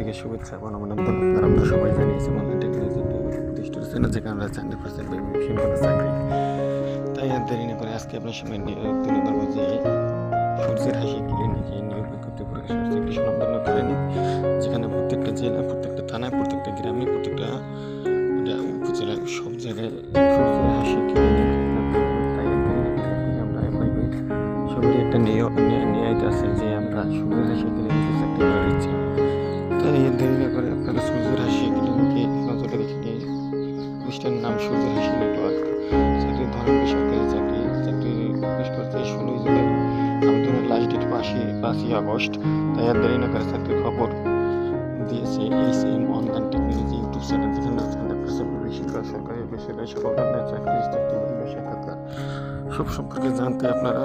থেকে শুভেচ্ছা এবং অভিনন্দন আর আমরা সবাই জানিয়েছি মনে টেকনোলজি প্রতিষ্ঠিত ছিল যেখানে আমরা বিভিন্ন পদের চাকরি। তাই আর দেরি না করে আজকে আপনার সামনে নিয়ে তুলে ধরবো যে সূর্যের হাসি ক্লিনিকে নিয়োগ বিজ্ঞপ্তি প্রকাশ করছে একটি সুনামধন্য ক্লিনিক যেখানে প্রত্যেকটা জেলা, প্রত্যেকটা থানায়, প্রত্যেকটা গ্রামে, প্রত্যেকটা এটা উপজেলায় সব জায়গায় সূর্যের হাসি ক্লিনিক তাই আর দেরি না একটা নিয়ম নিয়ত আছে যে সূর্যের হাসি ক্লিনিকে চাকরি করার ইচ্ছা। তাই দেরি না করে আপনারা সূর্যের হাসি ক্লিনিকে নজরে রেখে নিয়ে প্রতিষ্ঠানের নাম সূর্যের হাসি নেটওয়ার্ক চাকরির ধরন বেসরকারি চাকরি চাকরি প্রবেশ করতে ষোলোই জুলাই আবেদনের লাস্ট ডেট পাঁচই পাঁচই আগস্ট, তাই আর দেরি না করে চাকরির খবর দিয়েছে H M online technology YouTube channel যেখানে পার্সেন্ট বেশিরভাগ সরকারি, বেসরকারি সকল ধরনের চাকরি চাকরি সব সম্পর্কে জানতে আপনারা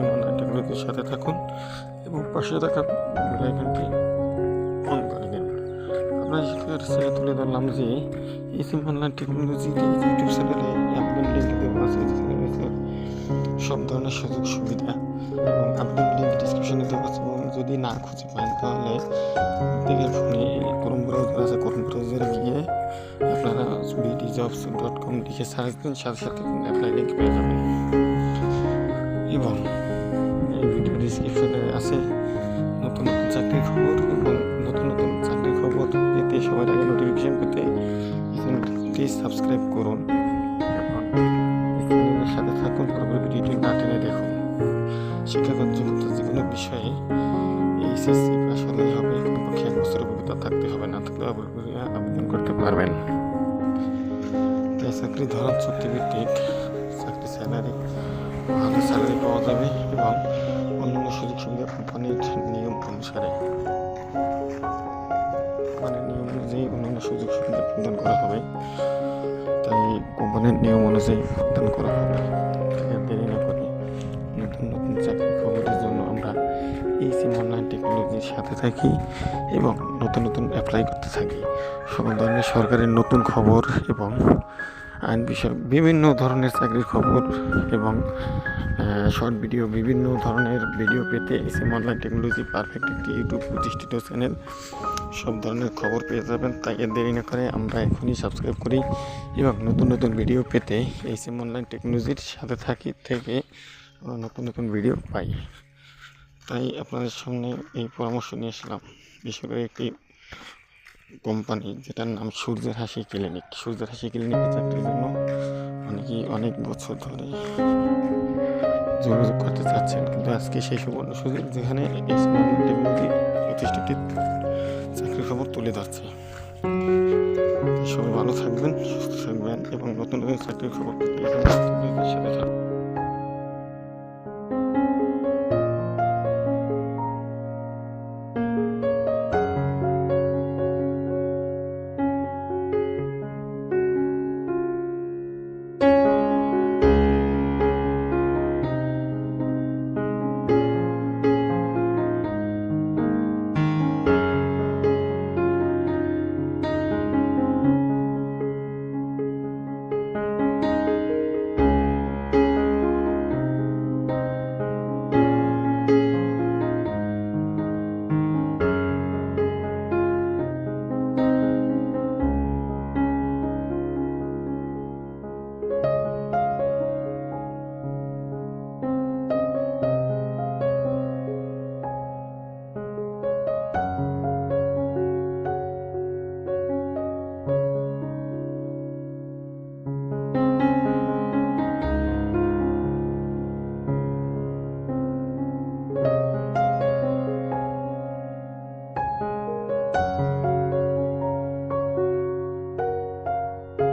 এম অনলাইন টেকনোলজির সাথে থাকুন এবং পাশে থাকা বেলাইকনটি অন করে দিন। সেটার ছেলে তুলে ধরলাম যে এম অনলাইন টেকনোলজি ইউটিউব চ্যানেলে আবেদন লিঙ্ক দেওয়া আছে সব ধরনের সুযোগ সুবিধা এবং আপনি লিঙ্ক ডিসক্রিপশনে দেওয়া আছে এবং যদি না খুঁজে পান তাহলে দেখে ফোনে ক্রোম ব্রাউজার আছে। ক্রোম ব্রাউজারে গিয়ে আপনারা বিডি জবস ডট কম লিখে সার্চ দিন সাথে সাথে অ্যাপ্লাই লিঙ্ক পেয়ে যাবেন এবং এই ভিডিও ডিসক্রিপশনে আছে নতুন নতুন চাকরির খবর এবং নতুন নতুন চাকরির খবর পেতে সবার আগে নোটিফিকেশন পেতে চ্যানেলটি সাবস্ক্রাইব করুন। চ্যানেলের সাথে থাকুন, পরবর্তী ভিডিওটি না টেনে দেখুন। শিক্ষাগত যোগ্যতা যে কোনো বিষয়ে এইচএসসি পাস হলেই হবে কমপক্ষে এক বছর অভিজ্ঞতা থাকতে হবে, না থাকলে আবেদন করতে পারবেন। তাই চাকরি ধরেন সত্যি ভিত্তিক চাকরি স্যালারি ভালো স্যালারি পাওয়া যাবে এবং অন্যান্য সুযোগ সুবিধা কোম্পানির নিয়ম অনুসারে কোম্পানির নিয়ম অনুযায়ী অন্যান্য সুযোগ সুবিধা প্রদান করা হবে। তাই কোম্পানির নিয়ম অনুযায়ী প্রদান করা হবে। দেরি না করে। সিম অনলাইন টেকনোলজির সাথে থাকি এবং নতুন নতুন অ্যাপ্লাই করতে থাকি। সকল ধরনের সরকারের নতুন খবর এবং আইন বিষয়ক বিভিন্ন ধরনের চাকরির খবর এবং শর্ট ভিডিও বিভিন্ন ধরনের ভিডিও পেতে এসএম অনলাইন টেকনোলজি পারফেক্ট একটি ইউটিউব প্রতিষ্ঠিত চ্যানেল সব ধরনের খবর পেয়ে যাবেন আর দেরি না করে আমরা এখনই সাবস্ক্রাইব করি এবং নতুন নতুন ভিডিও পেতে এসএম অনলাইন টেকনোলজির সাথে থাকি থেকে আমরা নতুন নতুন ভিডিও পাই। তাই আপনাদের সামনে এই পরামর্শ নিয়ে আসলাম বেসরকারি একটি কোম্পানি যেটার নাম সূর্যের হাসি ক্লিনিক। সূর্যের হাসি ক্লিনিকে চাকরির জন্য অনেকেই অনেক বছর ধরে যোগাযোগ করতে চাচ্ছেন। কিন্তু আজকে সেই সুবর্ণ সুযোগ যেখানে প্রতিষ্ঠাটি চাকরির খবর তুলে ধরছে। সবাই ভালো থাকবেন, সুস্থ থাকবেন এবং নতুন নতুন চাকরির খবর সাথে থাকবেন